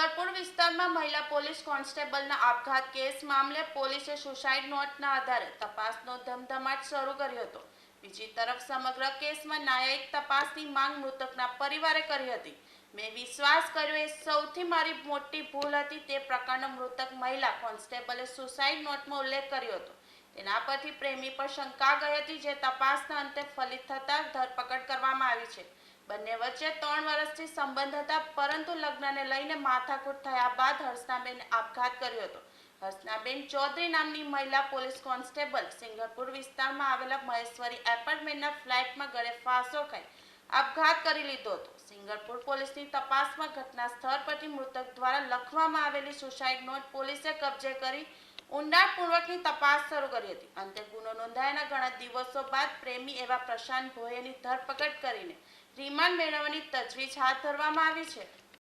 સિંગરપુરમાં મહિલા પોલીસ કોન્સ્ટેબલના આપઘાત કેસ મામલે પોલીસે સુસાઇડ નોટના આધારે તપાસનો ધમધમાટ શરૂ કર્યો હતો. બીજી તરફ સમગ્ર કેસમાં ન્યાયિક તપાસની માંગ મૃતકના પરિવારે કરી હતી. મેં વિશ્વાસ કર્યો, એ સૌથી મારી મોટી ભૂલ હતી તે પ્રકારનો મૃતક મહિલા કોન્સ્ટેબલે સુસાઇડ નોટમાં ઉલ્લેખ કર્યો હતો. તેના પરથી પ્રેમી પર શંકા ગઈ હતી, જે તપાસના અંતે ફલિત થતા ધરપકડ કરવામાં આવી છે. બંને વચ્ચે ત્રણ વર્ષથી સંબંધ હતા, પરંતુ લગ્નને લઈને માથાકૂટ થયા બાદ હર્ષનાબેન આપઘાત કર્યો હતો. હર્ષનાબેન ચૌધરી નામની મહિલા પોલીસ કોન્સ્ટેબલ સિંગરપુર વિસ્તારમાં આવેલા મહેશ્વરી એપાર્ટમેન્ટના ફ્લેટમાં ગળે ફાંસો ખાઈ આપઘાત કરી લીધો હતો. સિંગરપુર પોલીસની તપાસમાં ઘટના સ્થળ પરથી મૃતક દ્વારા લખવામાં આવેલી સુસાઇડ નોટ પોલીસે કબજે કરી ઊંડાણપૂર્વકની તપાસ શરૂ કરી હતી. અંતે ગુનો નોંધાયાના ઘણા દિવસો બાદ પ્રેમી એવા પ્રશાંત ભોયેની ધરપકડ કરીને રિમાન્ડ મેળવવાની તજવીજ હાથ ધરવામાં આવી છે.